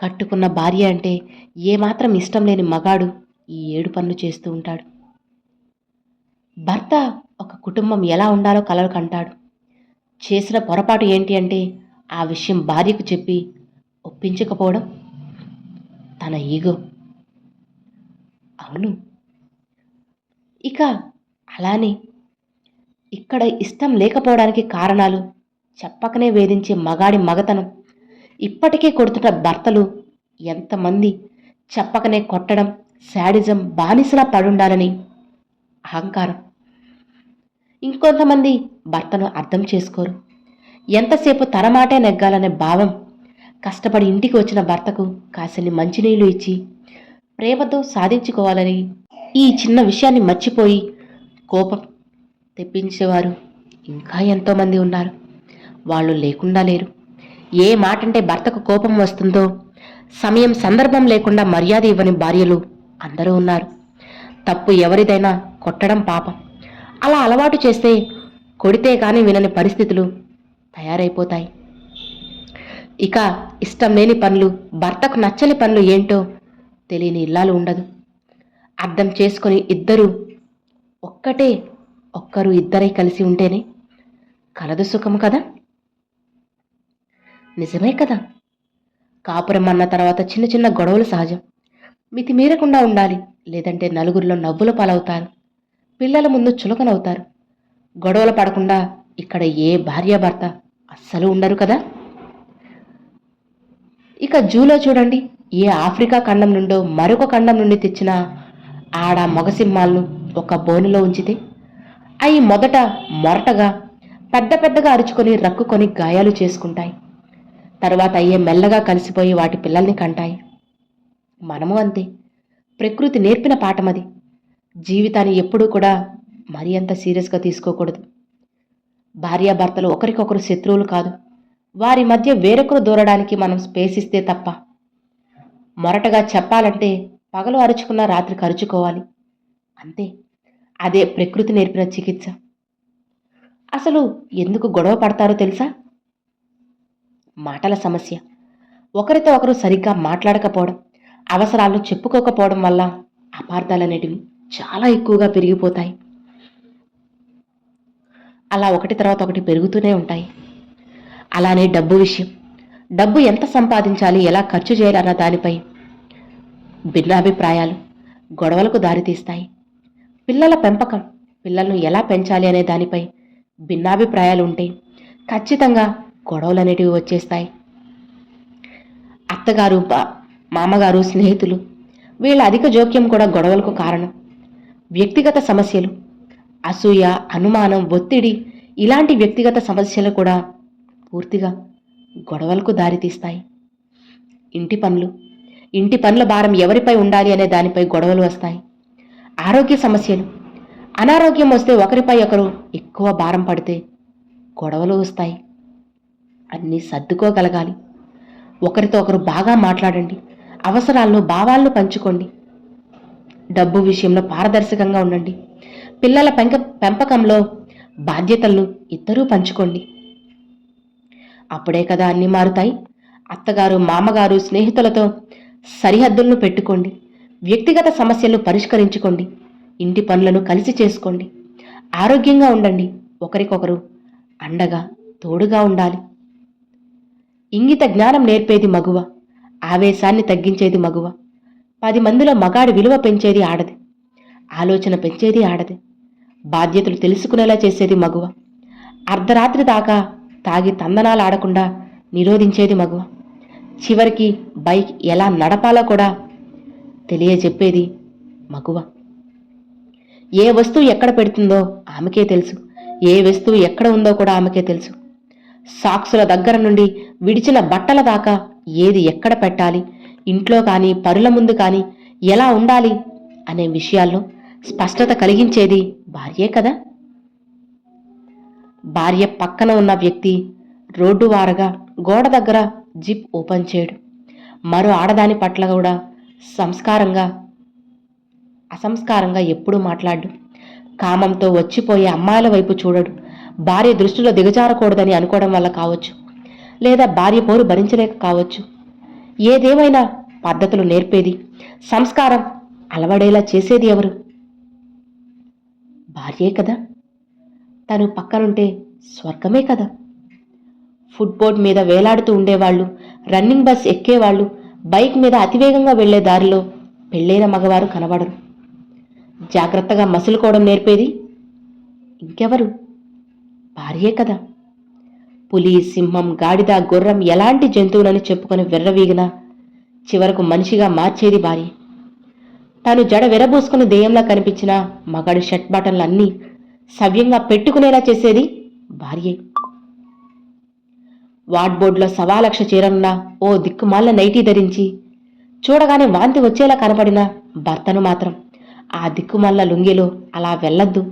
కట్టుకున్న భార్య అంటే ఏమాత్రం ఇష్టం లేని మగాడు ఈ ఏడు పనులు చేస్తూ ఉంటాడు. భర్త ఒక కుటుంబం ఎలా ఉండాలో కలలు కంటాడు. చేసిన పొరపాటు ఏంటి అంటే ఆ విషయం భార్యకు చెప్పి ఒప్పించకపోవడం. తన ఈగో. అవును. ఇక అలానే ఇక్కడ ఇష్టం లేకపోవడానికి కారణాలు చెప్పకనే వేధించే మగాడి మగతనం. ఇప్పటికే కొడుతున్న భర్తలు ఎంతమంది చెప్పకనే కొట్టడం శాడిజం బానిసలా పడుండాలని అహంకారం. ఇంకొంతమంది భర్తను అర్థం చేసుకోరు. ఎంతసేపు తన మాటే నెగ్గాలనే భావం కష్టపడి ఇంటికి వచ్చిన భర్తకు కాసిని మంచినీళ్ళు ఇచ్చి ప్రేమతో సాధించుకోవాలని ఈ చిన్న విషయాన్ని మర్చిపోయి కోపం తెప్పించేవారు. ఇంకా ఎంతోమంది ఉన్నారు. వాళ్ళు లేకుండా లేరు. ఏ మాటంటే భర్తకు కోపం వస్తుందో సమయం సందర్భం లేకుండా మర్యాద ఇవ్వని భార్యలు అందరూ ఉన్నారు. తప్పు ఎవరిదైనా కొట్టడం పాపం. అలా అలవాటు చేస్తే కొడితే కానీ వినని పరిస్థితులు తయారైపోతాయి. ఇక ఇష్టం లేని పనులు భర్తకు నచ్చని పనులు ఏంటో తెలియని ఇల్లాలు ఉండదు. అర్థం చేసుకొని ఇద్దరు ఒక్కటే ఒక్కరు ఇద్దరే కలిసి ఉంటేనే కలదు సుఖం కదా? నిజమే కదా? కాపురం అన్న తర్వాత చిన్న చిన్న గొడవలు సహజం. మితి మీరకుండా ఉండాలి లేదంటే నలుగురిలో నవ్వుల పాలవుతారు. పిల్లల ముందు చులకనవుతారు. గొడవలు పడకుండా ఇక్కడ ఏ భార్యాభర్త అస్సలు ఉండరు కదా? ఇక జూలో చూడండి ఏ ఆఫ్రికా ఖండం నుండో మరొక ఖండం నుండి తెచ్చిన ఆడ మగసింహాలను ఒక బోనులో ఉంచితే అవి మొదట మొరటగా పెద్ద పెద్దగా అరుచుకొని రక్కుకొని గాయాలు చేసుకుంటాయి. తర్వాత అయ్యే మెల్లగా కలిసిపోయి వాటి పిల్లల్ని కంటాయి. మనము అంతే. ప్రకృతి నేర్పిన పాఠమది. జీవితాన్ని ఎప్పుడూ కూడా మరీ అంత సీరియస్గా తీసుకోకూడదు. భార్యాభర్తలు ఒకరికొకరు శత్రువులు కాదు. వారి మధ్య వేరొకరు దూరడానికి మనం స్పేస్ ఇస్తే తప్ప. మొరటగా చెప్పాలంటే పగలు అరుచుకున్న రాత్రి కరుచుకోవాలి. అంతే. అదే ప్రకృతి నేర్పిన చికిత్స. అసలు ఎందుకు గొడవ పడతారో తెలుసా? మాటల సమస్య. ఒకరితో ఒకరు సరిగ్గా మాట్లాడకపోవడం అవసరాలు చెప్పుకోకపోవడం వల్ల అపార్థాలనేటివి చాలా ఎక్కువగా పెరిగిపోతాయి. అలా ఒకటి తర్వాత ఒకటి పెరుగుతూనే ఉంటాయి. అలానే డబ్బు విషయం. డబ్బు ఎంత సంపాదించాలి ఎలా ఖర్చు చేయాలన్న దానిపై భిన్నాభిప్రాయాలు గొడవలకు దారితీస్తాయి. పిల్లల పెంపకం పిల్లలను ఎలా పెంచాలి అనే దానిపై భిన్నాభిప్రాయాలు ఉంటే ఖచ్చితంగా గొడవలు అనేటివి వచ్చేస్తాయి. అత్తగారు మామగారు స్నేహితులు వీళ్ళ అధిక జోక్యం కూడా గొడవలకు కారణం. వ్యక్తిగత సమస్యలు అసూయ అనుమానం ఒత్తిడి ఇలాంటి వ్యక్తిగత సమస్యలు కూడా పూర్తిగా గొడవలకు దారితీస్తాయి. ఇంటి పనులు ఇంటి పనుల భారం ఎవరిపై ఉండాలి అనే దానిపై గొడవలు వస్తాయి. ఆరోగ్య సమస్యలు అనారోగ్యం వస్తే ఒకరిపై ఒకరు ఎక్కువ భారం పడితే గొడవలు వస్తాయి. అన్నీ సర్దుకోగలగాలి. ఒకరితో ఒకరు బాగా మాట్లాడండి. అవసరాలను భావాలను పంచుకోండి. డబ్బు విషయంలో పారదర్శకంగా ఉండండి. పిల్లల పెంక పెంపకంలో బాధ్యతలను ఇద్దరూ పంచుకోండి. అప్పుడే కదా అన్నీ మారుతాయి. అత్తగారు మామగారు స్నేహితులతో సరిహద్దులను పెట్టుకోండి. వ్యక్తిగత సమస్యలను పరిష్కరించుకోండి. ఇంటి పనులను కలిసి చేసుకోండి. ఆరోగ్యంగా ఉండండి. ఒకరికొకరు అండగా తోడుగా ఉండాలి. ఇంగిత జ్ఞానం నేర్పేది మగువ ఆవేశాన్ని తగ్గించేది మగువ. పది మందిలో మగాడి విలువ పెంచేది ఆడది ఆలోచన పెంచేది ఆడది బాధ్యతలు తెలుసుకునేలా చేసేది మగువ. అర్ధరాత్రి దాకా తాగి తందనాలు ఆడకుండా నిరోధించేది మగువ. చివరికి బైక్ ఎలా నడపాలో కూడా తెలియజెప్పేది మగువ. ఏ వస్తువు ఎక్కడ పెడుతుందో ఆమెకే తెలుసు ఏ వస్తువు ఎక్కడ ఉందో కూడా ఆమెకే తెలుసు. సాక్సుల దగ్గర నుండి విడిచిన బట్టల దాకా ఏది ఎక్కడ పెట్టాలి? ఇంట్లో కానీ పరుల ముందు కానీ ఎలా ఉండాలి? అనే విషయాల్లో స్పష్టత కలిగించేది భార్యే కదా? భార్య పక్కన ఉన్న వ్యక్తి రోడ్డు వారగా గోడ దగ్గర జిప్ ఓపెన్ చేయడు. మరో ఆడదాని పట్ల కూడా సంస్కారంగా అసంస్కారంగా ఎప్పుడూ మాట్లాడు కామంతో వచ్చిపోయే అమ్మాయిల వైపు చూడడు. భార్య దృష్టిలో దిగజారకూడదని అనుకోవడం వల్ల కావచ్చు లేదా భార్య పోరు భరించలేక కావచ్చు. ఏదేమైనా పద్ధతులు నేర్పేది సంస్కారం అలవడేలా చేసేది ఎవరు? భార్యే కదా. తను పక్కనుంటే స్వర్గమే కదా. ఫుట్బోర్డ్ మీద వేలాడుతూ ఉండేవాళ్ళు రన్నింగ్ బస్ ఎక్కేవాళ్ళు బైక్ మీద అతివేగంగా వెళ్ళే దారిలో పెళ్ళైన మగవారు కనబడరు. జాగ్రత్తగా మసులుకోవడం నేర్పేది ఇంకెవరు? భార్యే కదా. పులి సింహం గాడిద గుర్రం ఎలాంటి జంతువులని చెప్పుకొని విర్రవీగినా చివరకు మనిషిగా మార్చేది భార్య. తను జడ విరబోసుకుని దెయ్యంలా కనిపించిన మగాడి షర్ట్ బటన్లు అన్నీ సవ్యంగా పెట్టుకునేలా చేసేది భార్యే. వార్డ్బోర్డులో సవాలక్ష చీరనున్న ఓ దిక్కుమాల నైటీ ధరించి చూడగానే వాంతి వచ్చేలా కనపడిన భర్తను మాత్రం ఆ దిక్కుమాల లుంగిలో అలా వెళ్ళొద్దు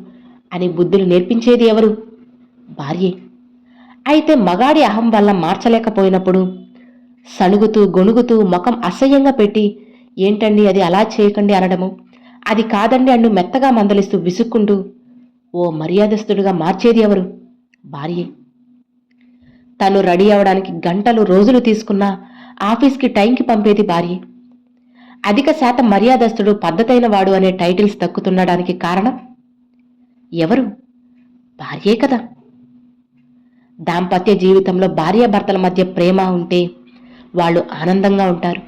అని బుద్ధులు నేర్పించేది ఎవరు? భార్యే. అయితే మగాడి అహం వల్ల మార్చలేకపోయినప్పుడు సణుగుతూ గొణుగుతూ ముఖం అసహ్యంగా పెట్టి ఏంటండి అది అలా చేయకండి అనడము? అది కాదండి అంటూ మెత్తగా మందలిస్తూ విసుక్కుంటూ ఓ మర్యాదస్తుడిగా మార్చేది ఎవరు? భార్యే. తను రెడీ అవడానికి గంటలు రోజులు తీసుకున్నా ఆఫీస్కి టైంకి పంపేది భార్యే. అధిక శాతం మర్యాదస్తుడు పద్ధతైన వాడు అనే టైటిల్స్ దక్కుతుండడానికి కారణం? ఎవరు? భార్యే కదా. దాంపత్య జీవితంలో భార్యాభర్తల మధ్య ప్రేమ ఉంటే వాళ్ళు ఆనందంగా ఉంటారు.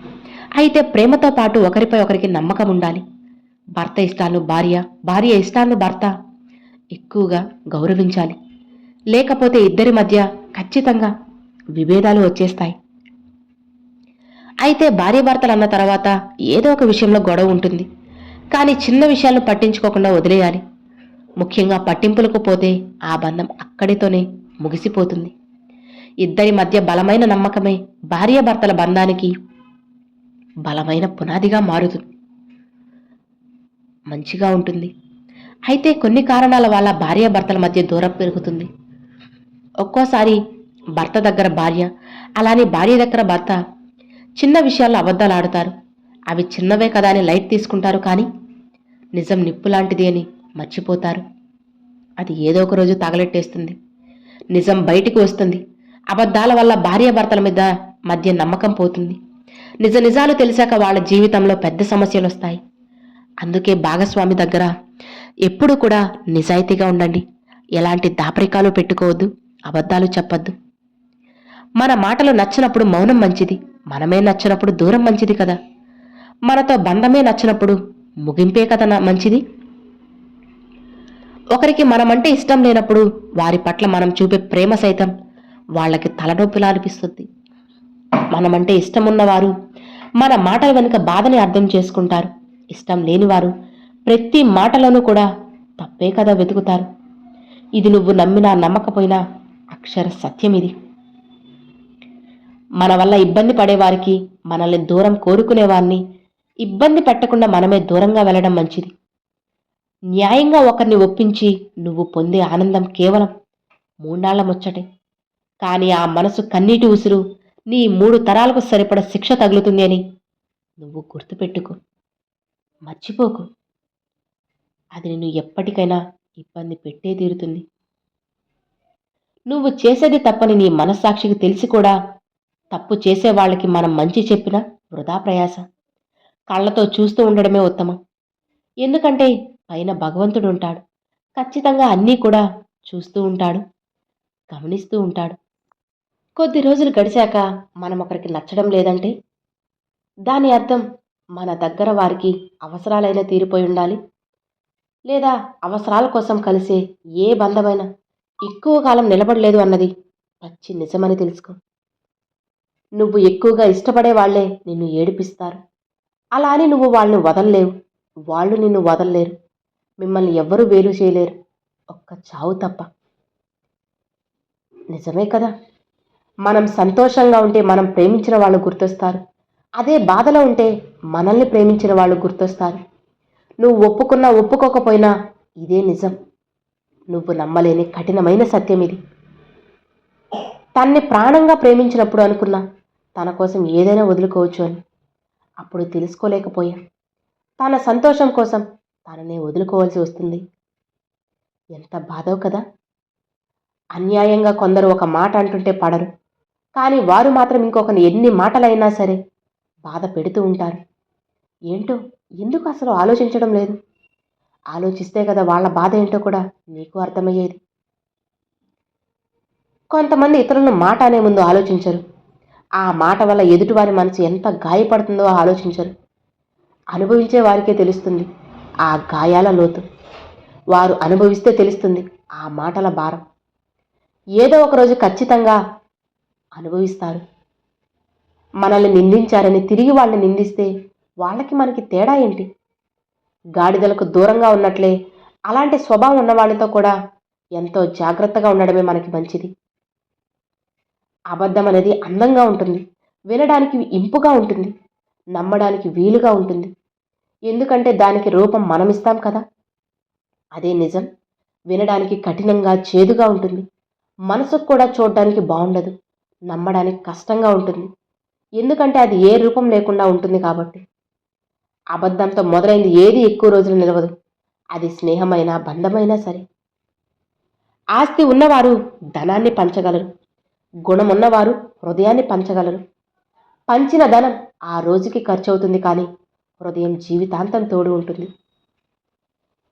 అయితే ప్రేమతో పాటు ఒకరిపై ఒకరికి నమ్మకం ఉండాలి. భర్త ఇష్టాలు భార్య భార్య ఇష్టాలు భర్త ఎక్కువగా గౌరవించాలి. లేకపోతే ఇద్దరి మధ్య ఖచ్చితంగా విభేదాలు వచ్చేస్తాయి. అయితే భార్యాభర్తలు అన్న తర్వాత ఏదో ఒక విషయంలో గొడవ ఉంటుంది. కానీ చిన్న విషయాలను పట్టించుకోకుండా వదిలేయాలి. ముఖ్యంగా పట్టింపులకు పోతే ఆ బంధం అక్కడితోనే ముగిసిపోతుంది. ఇద్దరి మధ్య బలమైన నమ్మకమే భార్యాభర్తల బంధానికి బలమైన పునాదిగా మారుతుంది. మంచిగా ఉంటుంది. అయితే కొన్ని కారణాల వల్ల భార్యాభర్తల మధ్య దూరం పెరుగుతుంది. ఒక్కోసారి భర్త దగ్గర భార్య అలానే భార్య దగ్గర భర్త చిన్న విషయాల్లో అబద్ధాలు ఆడుతారు. అవి చిన్నవే కదా అని లైట్ తీసుకుంటారు కానీ నిజం నిప్పు లాంటిది అని మర్చిపోతారు. అది ఏదో ఒక రోజు తగలెట్టేస్తుంది. నిజం బయటికి వస్తుంది. అబద్ధాల వల్ల భార్యాభర్తల మీద మధ్య నమ్మకం పోతుంది. నిజ నిజాలు తెలిసాక వాళ్ళ జీవితంలో పెద్ద సమస్యలు వస్తాయి అందుకే భాగస్వామి దగ్గర ఎప్పుడు కూడా నిజాయితీగా ఉండండి. ఎలాంటి దాపరికాలు పెట్టుకోవద్దు. అబద్ధాలు చెప్పద్దు. మన మాటలు నచ్చినప్పుడు మౌనం మంచిది. మనమే నచ్చినప్పుడు దూరం మంచిది కదా. మనతో బంధమే నచ్చినప్పుడు ముగింపే కదా మంచిది. ఒకరికి మనమంటే ఇష్టం లేనప్పుడు వారి పట్ల మనం చూపే ప్రేమ సైతం వాళ్ళకి తలనొప్పిలా అనిపిస్తుంది. మనమంటే ఇష్టం ఉన్నవారు మన మాటల వెనుక బాధని అర్థం చేసుకుంటారు. ఇష్టం లేనివారు ప్రతి మాటలోనూ కూడా తప్పే కదా వెతుకుతారు. ఇది నువ్వు నమ్మినా నమ్మకపోయినా అక్షర సత్యం ఇది. మన వల్ల ఇబ్బంది పడేవారికి మనల్ని దూరం కోరుకునేవారిని ఇబ్బంది పెట్టకుండా మనమే దూరంగా వెళ్ళడం మంచిది. న్యాయంగా ఒకరిని ఒప్పించి నువ్వు పొందే ఆనందం కేవలం మూడాళ్ళ ముచ్చటే. కానీ ఆ మనసు కన్నీటి ఉసురు నీ మూడు తరాలకు సరిపడ శిక్ష తగులుతుంది అని నువ్వు గుర్తుపెట్టుకో. మర్చిపోకు. అది నిన్ను ఎప్పటికైనా ఇబ్బంది పెట్టే తీరుతుంది. నువ్వు చేసేది తప్పని నీ మనస్సాక్షికి తెలిసి కూడా తప్పు చేసే వాళ్ళకి మనం మంచి చెప్పినా వృధా ప్రయాస. కళ్ళతో చూస్తూ ఉండడమే ఉత్తమం. ఎందుకంటే పైన భగవంతుడు ఉంటాడు ఖచ్చితంగా అన్నీ కూడా చూస్తూ ఉంటాడు. గమనిస్తూ ఉంటాడు. కొద్ది రోజులు గడిచాక మనం ఒకరికి నచ్చడం లేదంటే? దాని అర్థం మన దగ్గర వారికి అవసరాలైనా తీరిపోయి ఉండాలి. లేదా అవసరాల కోసం కలిసే ఏ బంధమైనా ఎక్కువ కాలం నిలబడలేదు అన్నది పచ్చి నిజమని తెలుసుకో. నువ్వు ఎక్కువగా ఇష్టపడే వాళ్ళే నిన్ను ఏడిపిస్తారు. అలా అని నువ్వు వాళ్ళని వదలలేవు. వాళ్ళు నిన్ను వదలలేరు. మిమ్మల్ని ఎవ్వరూ వేలు చేయలేరు. ఒక్క చావు తప్ప. నిజమే కదా? మనం సంతోషంగా ఉంటే మనం ప్రేమించిన వాళ్ళు గుర్తొస్తారు. అదే బాధలో ఉంటే మనల్ని ప్రేమించిన వాళ్ళు గుర్తొస్తారు. నువ్వు ఒప్పుకున్నా ఒప్పుకోకపోయినా ఇదే నిజం. నువ్వు నమ్మలేని కఠినమైన సత్యం ఇది. తన్ని ప్రాణంగా ప్రేమించినప్పుడు అనుకున్నా తన కోసం ఏదైనా వదులుకోవచ్చు అని. అప్పుడు తెలుసుకోలేకపోయా. తన సంతోషం కోసం తననే వదులుకోవాల్సి వస్తుంది. ఎంత బాధో కదా. అన్యాయంగా కొందరు ఒక మాట అంటుంటే పడరు. కానీ వారు మాత్రం ఇంకొకరిని ఎన్ని మాటలైనా సరే బాధ పెడుతూ ఉంటారు. ఏంటో ఎందుకు అసలు ఆలోచించడం లేదు? ఆలోచిస్తే కదా వాళ్ళ బాధ ఏంటో కూడా నీకు అర్థమయ్యేది. కొంతమంది ఇతరులను మాట అనే ముందు ఆలోచించరు. ఆ మాట వల్ల ఎదుటివారి మనసు ఎంత గాయపడుతుందో ఆలోచించరు. అనుభవించే వారికే తెలుస్తుంది. ఆ గాయాల లోతు. వారు అనుభవిస్తే తెలుస్తుంది ఆ మాటల భారం. ఏదో ఒకరోజు ఖచ్చితంగా అనుభవిస్తారు. మనల్ని నిందించారని తిరిగి వాళ్ళని నిందిస్తే వాళ్ళకి మనకి తేడా ఏంటి? గాడిదలకు దూరంగా ఉన్నట్లే అలాంటి స్వభావం ఉన్న వాళ్ళతో కూడా ఎంతో జాగ్రత్తగా ఉండడమే మనకి మంచిది. అబద్ధం అనేది అందంగా ఉంటుంది. వినడానికి ఇంపుగా ఉంటుంది. నమ్మడానికి వీలుగా ఉంటుంది. ఎందుకంటే దానికి రూపం మనమిస్తాం కదా? అదే నిజం. వినడానికి కఠినంగా చేదుగా ఉంటుంది. మనసుకు కూడా చూడడానికి బాగుండదు నమ్మడానికి కష్టంగా ఉంటుంది. ఎందుకంటే అది ఏ రూపం లేకుండా ఉంటుంది కాబట్టి. అబద్ధంతో మొదలైంది ఏది ఎక్కువ రోజులు నిలవదు. అది స్నేహమైనా బంధమైనా సరే. ఆస్తి ఉన్నవారు ధనాన్ని పంచగలరు. గుణమున్నవారు హృదయాన్ని పంచగలరు. పంచిన ధనం ఆ రోజుకి ఖర్చు అవుతుంది కానీ హృదయం జీవితాంతం తోడు ఉంటుంది.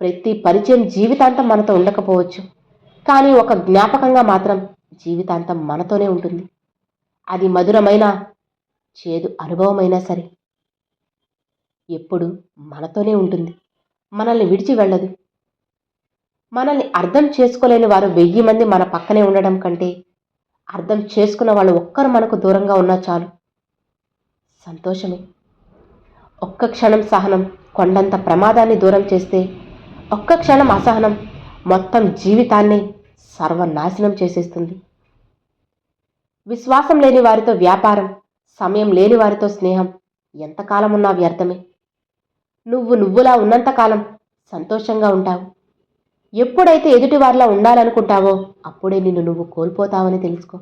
ప్రతి పరిచయం జీవితాంతం మనతో ఉండకపోవచ్చు. కానీ ఒక జ్ఞాపకంగా మాత్రం జీవితాంతం మనతోనే ఉంటుంది. అది మధురమైన చేదు అనుభవమైనా సరే. ఎప్పుడు మనతోనే ఉంటుంది. మనల్ని విడిచి వెళ్ళదు. మనల్ని అర్థం చేసుకోలేని వారు వెయ్యి మంది మన పక్కనే ఉండడం కంటే అర్థం చేసుకున్న వాళ్ళు ఒక్కరు మనకు దూరంగా ఉన్నా చాలు. సంతోషమే. ఒక్క క్షణం సహనం కొండంత ప్రమాదాన్ని దూరం చేస్తే ఒక్క క్షణం అసహనం మొత్తం జీవితాన్ని సర్వనాశనం చేసేస్తుంది. విశ్వాసం లేని వారితో వ్యాపారం సమయం లేని వారితో స్నేహం ఎంతకాలం ఉన్నా వ్యర్థమే. నువ్వు నువ్వులా ఉన్నంతకాలం సంతోషంగా ఉంటావు. ఎప్పుడైతే ఎదుటివారిలా ఉండాలనుకుంటావో అప్పుడే నిన్ను నువ్వు కోల్పోతావని తెలుసుకో.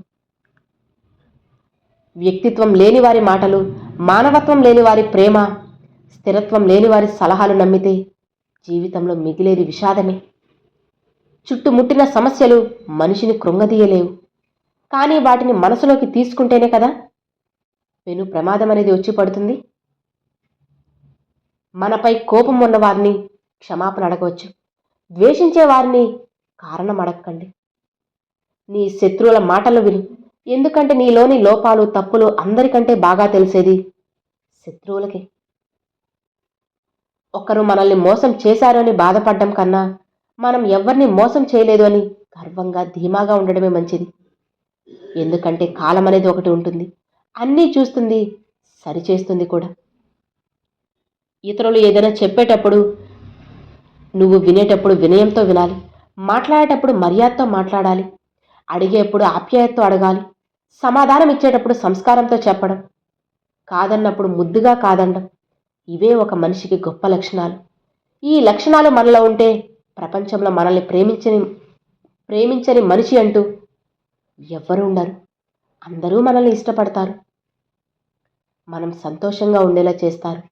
వ్యక్తిత్వం లేని వారి మాటలు మానవత్వం లేని వారి ప్రేమ స్థిరత్వం లేని వారి సలహాలు నమ్మితే జీవితంలో మిగిలేది విషాదమే. చుట్టుముట్టిన సమస్యలు మనిషిని కృంగదీయలేవు. కానీ వాటిని మనసులోకి తీసుకుంటేనే కదా పెను ప్రమాదం అనేది వచ్చి పడుతుంది. మనపై కోపం ఉన్న వారిని క్షమాపణ అడగవచ్చు. ద్వేషించే వారిని కారణం అడగకండి. నీ శత్రువుల మాటలు విను. ఎందుకంటే నీలోని లోపాలు తప్పులు అందరికంటే బాగా తెలిసేది శత్రువులకే. ఒకరు మనల్ని మోసం చేశారని అని కన్నా మనం ఎవరిని మోసం చేయలేదు అని గర్వంగా ధీమాగా ఉండడమే మంచిది. ఎందుకంటే కాలం అనేది ఒకటి ఉంటుంది. అన్నీ చూస్తుంది సరిచేస్తుంది కూడా. ఇతరులు ఏదైనా చెప్పేటప్పుడు నువ్వు వినేటప్పుడు వినయంతో వినాలి. మాట్లాడేటప్పుడు మర్యాదతో మాట్లాడాలి. అడిగేప్పుడు ఆప్యాయతతో అడగాలి. సమాధానం ఇచ్చేటప్పుడు సంస్కారంతో చెప్పడం. కాదన్నప్పుడు ముద్దుగా కాదండం. ఇవే ఒక మనిషికి గొప్ప లక్షణాలు. ఈ లక్షణాలు మనలో ఉంటే ప్రపంచంలో మనల్ని ప్రేమించని ప్రేమించని మనిషి అంటూ ఎవ్వరూ ఉండరు. అందరూ మనల్ని ఇష్టపడతారు. మనం సంతోషంగా ఉండేలా చేస్తారు.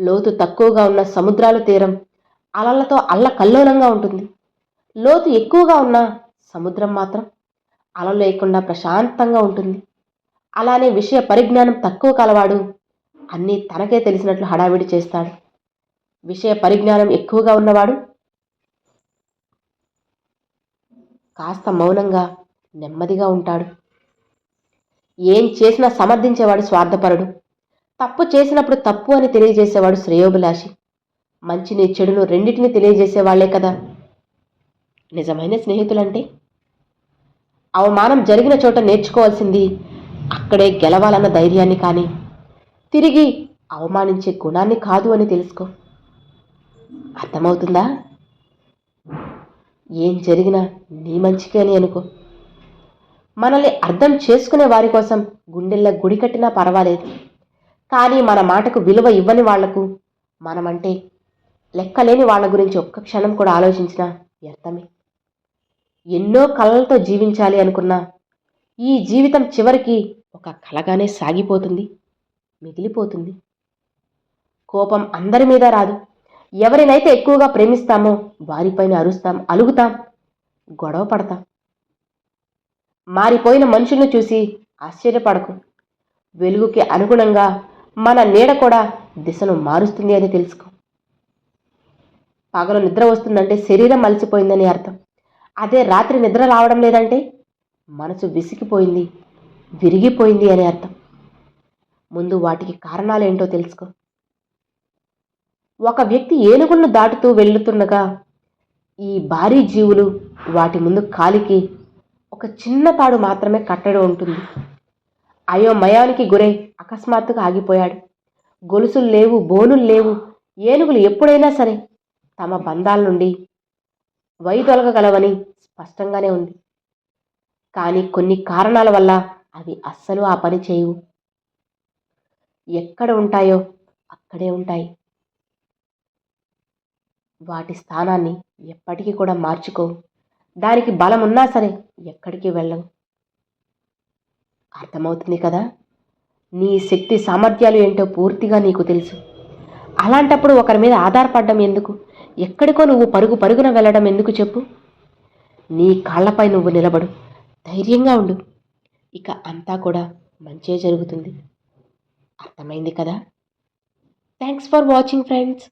లోతు తక్కువగా ఉన్న సముద్రాల తీరం అలలతో అల్లకల్లోలంగా ఉంటుంది. లోతు ఎక్కువగా ఉన్న సముద్రం మాత్రం అలలు లేకుండా ప్రశాంతంగా ఉంటుంది. అలానే విషయ పరిజ్ఞానం తక్కువ కలవాడు అన్నీ తనకే తెలిసినట్లు హడావిడి చేస్తాడు. విషయ పరిజ్ఞానం ఎక్కువగా ఉన్నవాడు? కాస్త మౌనంగా నెమ్మదిగా ఉంటాడు. ఏం చేసినా సమర్థించేవాడు స్వార్థపరుడు. తప్పు చేసినప్పుడు తప్పు అని తెలియజేసేవాడు శ్రేయోభిలాషి. మంచిని చెడును రెండింటిని తెలియజేసేవాళ్ళే కదా? నిజమైన స్నేహితులంటే? అవమానం జరిగిన చోట నేర్చుకోవాల్సింది అక్కడే గెలవాలన్న ధైర్యాన్ని కానీ తిరిగి అవమానించే గుణాన్ని కాదు అని తెలుసుకో. అర్థమవుతుందా? ఏం జరిగినా నీ మంచికే అని అనుకో. మనల్ని అర్థం చేసుకునే వారి కోసం గుండెల్లో గుడి కట్టినా పర్వాలేదు. కానీ మన మాటకు విలువ ఇవ్వని వాళ్ళకు మనమంటే లెక్కలేని వాళ్ళ గురించి ఒక్క క్షణం కూడా ఆలోచించినా వ్యర్థమే. ఎన్నో కళలతో జీవించాలి అనుకున్నా ఈ జీవితం చివరికి ఒక కలగానే సాగిపోతుంది. మిగిలిపోతుంది. కోపం అందరి మీద రాదు. ఎవరినైతే ఎక్కువగా ప్రేమిస్తామో వారిపైన అరుస్తాం అలుగుతాం గొడవ పడతాం. మారిపోయిన మనుషుల్ని చూసి ఆశ్చర్యపడకు. వెలుగుకి అనుగుణంగా మన నీడ కూడా దిశను మారుస్తుంది అని తెలుసుకో. పగలు నిద్ర వస్తుందంటే శరీరం అలసిపోయిందని అర్థం. అదే రాత్రి నిద్ర రావడం లేదంటే మనసు విసిగిపోయింది విరిగిపోయింది అని అర్థం. ముందు వాటికి కారణాలేంటో తెలుసుకో. ఒక వ్యక్తి ఏనుగులను దాటుతూ వెళ్తుండగా ఈ భారీ జీవులు వాటి ముందు కాలికి ఒక చిన్న తాడు మాత్రమే కట్టడి ఉంటుంది. అయోమయానికి గురై అకస్మాత్తుగా ఆగిపోయాడు. గొలుసులు లేవు బోనులు లేవు. ఏనుగులు ఎప్పుడైనా సరే తమ బంధాల నుండి వైదొలగగలవని స్పష్టంగానే ఉంది. కానీ కొన్ని కారణాల వల్ల అవి అస్సలు ఆ పని చేయవు. ఎక్కడ ఉంటాయో అక్కడే ఉంటాయి. వాటి స్థానాన్ని ఎప్పటికీ కూడా మార్చుకోవు దానికి బలం ఉన్నా సరే ఎక్కడికి వెళ్ళవు. అర్థమవుతుంది కదా? నీ శక్తి సామర్థ్యాలు ఏంటో పూర్తిగా నీకు తెలుసు. అలాంటప్పుడు ఒకరి మీద ఆధారపడడం ఎందుకు? ఎక్కడికో నువ్వు పరుగు పరుగున వెళ్ళడం ఎందుకు చెప్పు? నీ కాళ్ళపై నువ్వు నిలబడు. ధైర్యంగా ఉండు. ఇక అంతా కూడా మంచే జరుగుతుంది. అర్థమైంది కదా? Thanks for watching friends